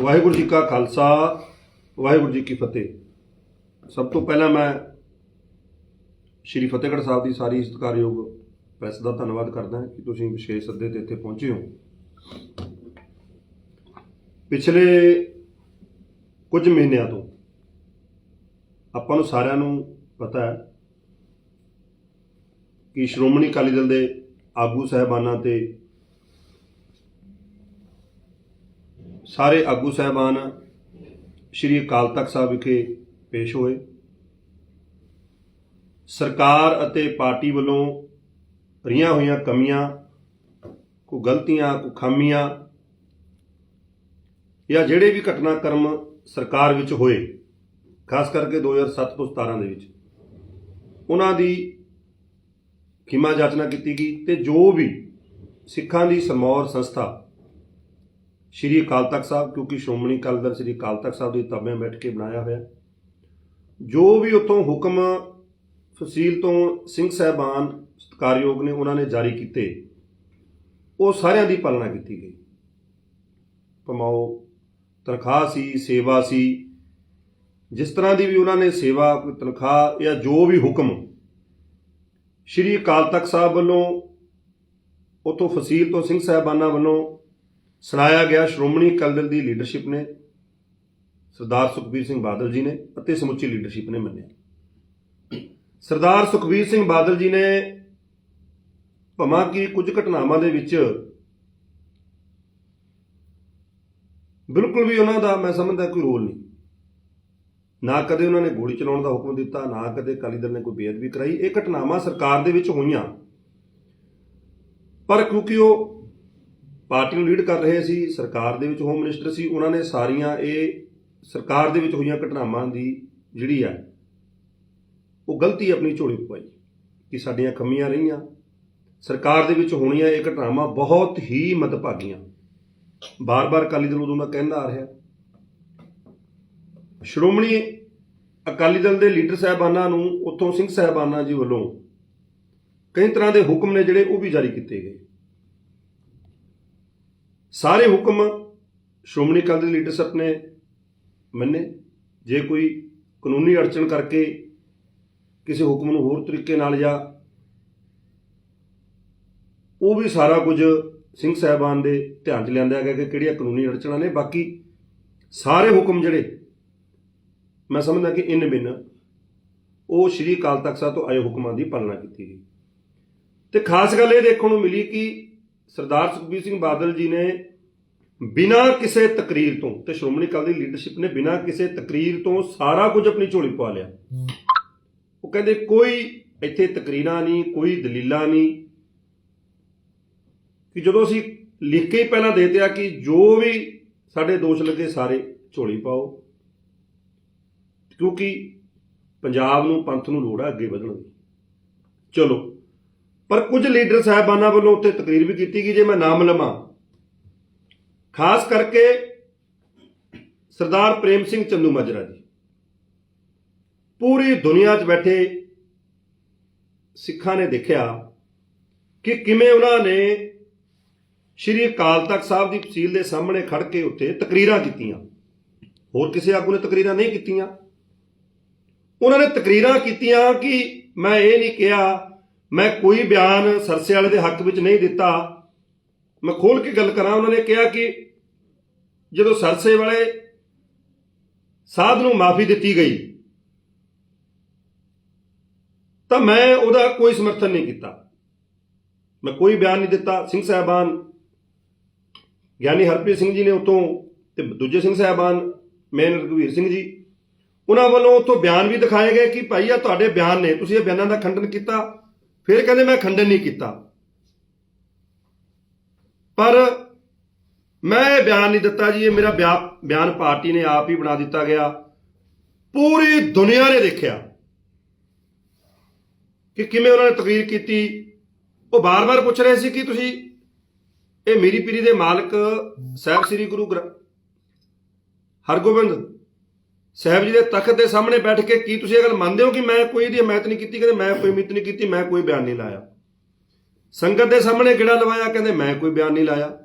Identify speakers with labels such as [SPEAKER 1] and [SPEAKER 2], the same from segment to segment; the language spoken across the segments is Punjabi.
[SPEAKER 1] ਵਾਹਿਗੁਰੂ ਜੀ ਕਾ ਖਾਲਸਾ, ਵਾਹਿਗੁਰੂ ਜੀ ਕੀ ਫਤਿਹ। ਸਭ ਤੋਂ ਪਹਿਲਾਂ ਮੈਂ ਸ਼੍ਰੀ ਫਤਿਹਗੜ੍ਹ ਸਾਹਿਬ ਦੀ ਸਾਰੀ ਸਤਿਕਾਰਯੋਗ ਪ੍ਰੈਸ ਦਾ ਧੰਨਵਾਦ ਕਰਦਾ ਹਾਂ ਕਿ ਤੁਸੀਂ ਵਿਸ਼ੇਸ਼ ਸੱਦੇ ਤੇ ਇੱਥੇ ਪਹੁੰਚੇ ਹੋ। ਪਿਛਲੇ ਕੁਝ ਮਹੀਨਿਆਂ ਤੋਂ ਆਪਾਂ ਨੂੰ ਸਾਰਿਆਂ ਨੂੰ ਪਤਾ ਹੈ ਕਿ ਸ਼੍ਰੋਮਣੀ ਅਕਾਲੀ ਦਲ ਦੇ ਆਗੂ ਸਹਿਬਾਨਾਂ ਤੇ ਸਾਰੇ ਆਗੂ ਸਹਿਬਾਨ ਸ਼੍ਰੀ ਅਕਾਲ ਤਖਤ ਸਾਹਿਬ ਵਿਖੇ ਪੇਸ਼ ਹੋਏ। ਸਰਕਾਰ ਅਤੇ ਪਾਰਟੀ ਵੱਲੋਂ ਰਹੀਆਂ ਹੋਈਆਂ ਕਮੀਆਂ ਕੋ ਗਲਤੀਆਂ ਕੋ ਖਾਮੀਆਂ ਜਾਂ ਜਿਹੜੇ ਵੀ ਘਟਨਾਕ੍ਰਮ ਸਰਕਾਰ ਵਿੱਚ ਹੋਏ, ਖਾਸ ਕਰਕੇ 2007 ਤੋਂ 17 ਦੇ ਵਿੱਚ, ਉਹਨਾਂ ਦੀ ਖਿਮਾ ਜਾਚਨਾ ਕੀਤੀ ਗਈ ਤੇ ਜੋ ਵੀ ਸਿੱਖਾਂ ਦੀ ਸਮੌਰ ਸੰਸਥਾ ਸ਼੍ਰੀ ਅਕਾਲ ਤਖਤ ਸਾਹਿਬ, ਕਿਉਂਕਿ ਸ਼੍ਰੋਮਣੀ ਅਕਾਲੀ ਦਲ ਸ਼੍ਰੀ ਅਕਾਲ ਤਖਤ ਸਾਹਿਬ ਦੇ ਤਬਿਆਂ ਬੈਠ ਕੇ ਬਣਾਇਆ ਹੋਇਆ। ਜੋ ਵੀ ਉਤੋਂ ਹੁਕਮ ਫਸੀਲ ਤੋਂ ਸਿੰਘ ਸਾਹਿਬਾਨ ਸਤਕਾਰਯੋਗ ਨੇ ਉਹਨਾਂ ਨੇ ਜਾਰੀ ਕੀਤੇ, ਉਹ ਸਾਰਿਆਂ ਦੀ ਪਾਲਣਾ ਕੀਤੀ ਗਈ। ਪਮਾਓ ਤਨਖਾਹ ਸੀ, ਸੇਵਾ ਸੀ, ਜਿਸ ਤਰ੍ਹਾਂ ਦੀ ਵੀ ਉਹਨਾਂ ਨੇ ਸੇਵਾ, ਕੋਈ ਤਨਖਾਹ ਜਾਂ ਜੋ ਵੀ ਹੁਕਮ ਸ਼੍ਰੀ ਅਕਾਲ ਤਖਤ ਸਾਹਿਬ ਵੱਲੋਂ ਉਤੋਂ ਫਸੀਲ ਤੋਂ ਸਿੰਘ ਸਾਹਿਬਾਨਾਂ ਵੱਲੋਂ ਸੁਣਾਇਆ ਗਿਆ ਸ਼੍ਰੋਮਣੀ ਅਕਾਲੀ ਦਲ ਦੀ ਲੀਡਰਸ਼ਿਪ ਨੇ, ਸਰਦਾਰ ਸੁਖਬੀਰ ਸਿੰਘ ਬਾਦਲ ਜੀ ਨੇ ਅਤੇ ਸਮੁੱਚੀ ਲੀਡਰਸ਼ਿਪ ਨੇ ਮੰਨਿਆ। ਸਰਦਾਰ ਸੁਖਬੀਰ ਸਿੰਘ ਬਾਦਲ ਜੀ ਨੇ ਭਮਾ ਕੀ ਕੁਝ ਘਟਨਾਵਾਂ ਦੇ ਵਿੱਚ ਬਿਲਕੁਲ ਵੀ ਉਹਨਾਂ ਦਾ ਮੈਂ ਸਮਝਦਾ ਕੋਈ ਰੋਲ ਨਹੀਂ। ਨਾ ਕਦੇ ਉਹਨਾਂ ਨੇ ਗੋਲੀ ਚਲਾਉਣ ਦਾ ਹੁਕਮ ਦਿੱਤਾ, ਨਾ ਕਦੇ ਅਕਾਲੀ ਦਲ ਨੇ ਕੋਈ ਬੇਅਦਬੀ ਕਰਾਈ। ਇਹ ਘਟਨਾਵਾਂ ਸਰਕਾਰ ਦੇ ਵਿੱਚ ਹੋਈਆਂ। ਪਰ ਕਿਉਂਕਿ ਉਹ ਪਾਰਟੀ ਨੂੰ ਲੀਡ ਕਰ ਰਹੇ ਸੀ, ਸਰਕਾਰ ਦੇ ਵਿੱਚ ਹੋਮ ਮਿਨਿਸਟਰ ਸੀ, ਉਹਨਾਂ ਨੇ ਸਾਰੀਆਂ ਇਹ ਸਰਕਾਰ ਦੇ ਵਿੱਚ ਹੋਈਆਂ ਘਟਨਾਵਾਂ ਦੀ ਜਿਹੜੀ ਆ, ਉਹ ਗਲਤੀ ਆਪਣੀ ਝੋਲੀ ਪਵਾਈ ਕਿ ਸਾਡੀਆਂ ਕਮੀਆਂ ਰਹੀਆਂ। ਸਰਕਾਰ ਦੇ ਵਿੱਚ ਹੋਣੀਆਂ ਇਹ ਘਟਨਾਵਾਂ ਬਹੁਤ ਹੀ ਮਦਭਾਗੀਆਂ। ਬਾਰ-ਬਾਰ ਅਕਾਲੀ ਦਲ ਉਦੋਂ ਦਾ ਕਹਿੰਦਾ ਆ ਰਿਹਾ। ਸ਼੍ਰੋਮਣੀ ਅਕਾਲੀ ਦਲ ਦੇ ਲੀਡਰ ਸਾਹਿਬਾਨਾਂ ਨੂੰ, ਉੱਥੋਂ ਸਿੰਘ ਸਾਹਿਬਾਨਾਂ ਜੀ ਵੱਲੋਂ ਕਈ ਤਰ੍ਹਾਂ ਦੇ ਹੁਕਮ ਨੇ ਜਿਹੜੇ ਉਹ ਵੀ ਜਾਰੀ ਕੀਤੇ ਗਏ। ਸਾਰੇ ਹੁਕਮ ਸ਼੍ਰੋਮਣੀ ਅਕਾਲੀ ਦਲ ਲੀਡਰਸ਼ਿਪ ਨੇ ਮੰਨੇ। ਜੇ ਕੋਈ ਕਾਨੂੰਨੀ ਅੜਚਣ ਕਰਕੇ ਕਿਸੇ ਹੁਕਮ ਨੂੰ ਹੋਰ ਤਰੀਕੇ ਨਾਲ ਜਾਂ ਉਹ ਵੀ ਸਾਰਾ ਕੁਝ ਸਿੰਘ ਸਾਹਿਬਾਨ ਦੇ ਧਿਆਨ 'ਚ ਲਿਆਂਦਾ ਗਿਆ ਕਿ ਕਿਹੜੀਆਂ ਕਾਨੂੰਨੀ ਅੜਚਣਾਂ ਨੇ। ਬਾਕੀ ਸਾਰੇ ਹੁਕਮ ਜਿਹੜੇ ਮੈਂ ਸਮਝਦਾ ਕਿ ਇਨ ਬਿਨ ਉਹ ਸ਼੍ਰੀ ਅਕਾਲ ਤਖਤ ਸਾਹਿਬ ਤੋਂ ਆਏ ਹੁਕਮਾਂ ਦੀ ਪਾਲਣਾ ਕੀਤੀ ਗਈ। ਤੇ ਖਾਸ ਗੱਲ ਇਹ ਦੇਖਣ ਨੂੰ ਮਿਲੀ ਕਿ ਸਰਦਾਰ ਸੁਖਬੀਰ ਸਿੰਘ ਬਾਦਲ ਜੀ ਨੇ ਬਿਨਾਂ ਕਿਸੇ ਤਕਰੀਰ ਤੋਂ ਤੇ ਸ਼੍ਰੋਮਣੀ ਅਕਾਲੀ ਦੀ ਲੀਡਰਸ਼ਿਪ ਨੇ ਬਿਨਾਂ ਕਿਸੇ ਤਕਰੀਰ ਤੋਂ ਸਾਰਾ ਕੁਝ ਆਪਣੀ ਝੋਲੀ ਪਾ ਲਿਆ। ਉਹ ਕਹਿੰਦੇ ਕੋਈ ਇੱਥੇ ਤਕਰੀਰਾਂ ਨਹੀਂ, ਕੋਈ ਦਲੀਲਾਂ ਨਹੀਂ। ਕਿ ਜਦੋਂ ਅਸੀਂ ਲਿਖ ਕੇ ਹੀ ਪਹਿਲਾਂ ਦੇ ਦਿਆ ਕਿ ਜੋ ਵੀ ਸਾਡੇ ਦੋਸ਼ ਲੱਗੇ ਸਾਰੇ ਝੋਲੀ ਪਾਓ, ਕਿਉਂਕਿ ਪੰਜਾਬ ਨੂੰ, ਪੰਥ ਨੂੰ ਲੋੜ ਹੈ ਅੱਗੇ ਵਧਣ ਦੀ। ਚਲੋ। ਪਰ ਕੁਝ ਲੀਡਰ ਸਾਹਿਬਾਨਾਂ ਵੱਲੋਂ ਉੱਤੇ ਤਕਰੀਰ ਵੀ ਕੀਤੀ ਗਈ, ਜੇ ਮੈਂ ਨਾਮ ਲਵਾਂ। ਖਾਸ ਕਰਕੇ ਸਰਦਾਰ ਪ੍ਰੇਮ ਸਿੰਘ ਚੰਦੂ ਮਾਜਰਾ ਜੀ। ਪੂਰੀ ਦੁਨੀਆ 'ਚ ਬੈਠੇ ਸਿੱਖਾਂ ਨੇ ਦੇਖਿਆ ਕਿ ਕਿਵੇਂ ਉਹਨਾਂ ਨੇ ਸ਼੍ਰੀ ਅਕਾਲ ਤਖਤ ਸਾਹਿਬ ਦੀ ਤਹਿਸੀਲ ਦੇ ਸਾਹਮਣੇ ਖੜ ਕੇ ਉੱਤੇ ਤਕਰੀਰਾਂ ਕੀਤੀਆਂ। ਹੋਰ ਕਿਸੇ ਆਗੂ ਨੇ ਤਕਰੀਰਾਂ ਨਹੀਂ ਕੀਤੀਆਂ। ਉਹਨਾਂ ਨੇ ਤਕਰੀਰਾਂ ਕੀਤੀਆਂ ਕਿ ਮੈਂ ਇਹ ਨਹੀਂ ਕਿਹਾ ਮੈਂ ਕੋਈ ਬਿਆਨ ਸਰਸੇ ਵਾਲੇ ਦੇ ਹੱਕ ਵਿੱਚ ਨਹੀਂ ਦਿੱਤਾ। ਮੈਂ ਖੋਲ ਕੇ ਗੱਲ ਕਰਾਂ, ਉਹਨਾਂ ਨੇ ਕਿਹਾ ਕਿ ਜਦੋਂ ਸਰਸੇ ਵਾਲੇ ਸਾਧ ਨੂੰ ਮਾਫੀ ਦਿੱਤੀ ਗਈ, ਤਾਂ ਮੈਂ ਉਹਦਾ ਕੋਈ ਸਮਰਥਨ ਨਹੀਂ ਕੀਤਾ। ਮੈਂ ਕੋਈ ਬਿਆਨ ਨਹੀਂ ਦਿੱਤਾ। ਸਿੰਘ ਸਾਹਿਬਾਨ, ਗਿਆਨੀ ਹਰਪ੍ਰੀਤ ਸਿੰਘ ਜੀ ਨੇ ਉਤੋਂ ਤੇ ਦੂਜੇ ਸਿੰਘ ਸਾਹਿਬਾਨ, ਮੇਨ ਰਘਵੀਰ ਸਿੰਘ ਜੀ, ਉਹਨਾਂ ਵੱਲੋਂ ਉਤੋਂ ਬਿਆਨ ਵੀ ਦਿਖਾਏ ਗਏ ਕਿ ਭਾਈ ਆ ਤੁਹਾਡੇ ਬਿਆਨ ਨੇ, ਤੁਸੀਂ ਇਹ ਬਿਆਨਾਂ ਦਾ ਖੰਡਨ ਕੀਤਾ। ਫਿਰ ਕਹਿੰਦੇ ਮੈਂ ਖੰਡਨ ਨਹੀਂ ਕੀਤਾ। ਪਰ ਮੈਂ ਇਹ ਬਿਆਨ ਨਹੀਂ ਦਿੱਤਾ ਜੀ, ਇਹ ਮੇਰਾ ਬਿਆ- ਬਿਆਨ ਪਾਰਟੀ ਨੇ ਆਪ ਹੀ ਬਣਾ ਦਿੱਤਾ ਗਿਆ। ਪੂਰੀ ਦੁਨੀਆ ਨੇ ਦੇਖਿਆ ਕਿ ਕਿਵੇਂ ਉਹਨਾਂ ਨੇ ਤਕਰੀਰ ਕੀਤੀ। ਉਹ ਬਾਰ-ਬਾਰ ਪੁੱਛ ਰਹੇ ਸੀ ਕਿ ਤੁਸੀਂ ਇਹ ਮੇਰੀ ਪੀਰੀ ਦੇ ਮਾਲਕ ਸਾਹਿਬ ਸ੍ਰੀ ਗੁਰੂ ਗ੍ਰੰਥ ਹਰਗੋਬਿੰਦ ਸਾਹਿਬ ਜੀ ਦੇ ਤਖਤ ਦੇ ਸਾਹਮਣੇ ਬੈਠ ਕੇ ਕੀ ਤੁਸੀਂ ਇਹ ਗੱਲ ਮੰਨਦੇ ਹੋ ਕਿ ਮੈਂ ਕੋਈ ਇਹਦੀ ਹਮਾਇਤ ਨਹੀਂ ਕੀਤੀ, ਕਹਿੰਦੇ ਮੈਂ ਕੋਈ ਮਿੱਤ ਨਹੀਂ ਕੀਤੀ, ਮੈਂ ਕੋਈ ਬਿਆਨ ਨਹੀਂ ਲਾਇਆ? ਸੰਗਤ ਦੇ ਸਾਹਮਣੇ ਗਿੜਾ ਲਵਾਇਆ, ਕਹਿੰਦੇ ਮੈਂ ਕੋਈ ਬਿਆਨ ਨਹੀਂ ਲਾਇਆ।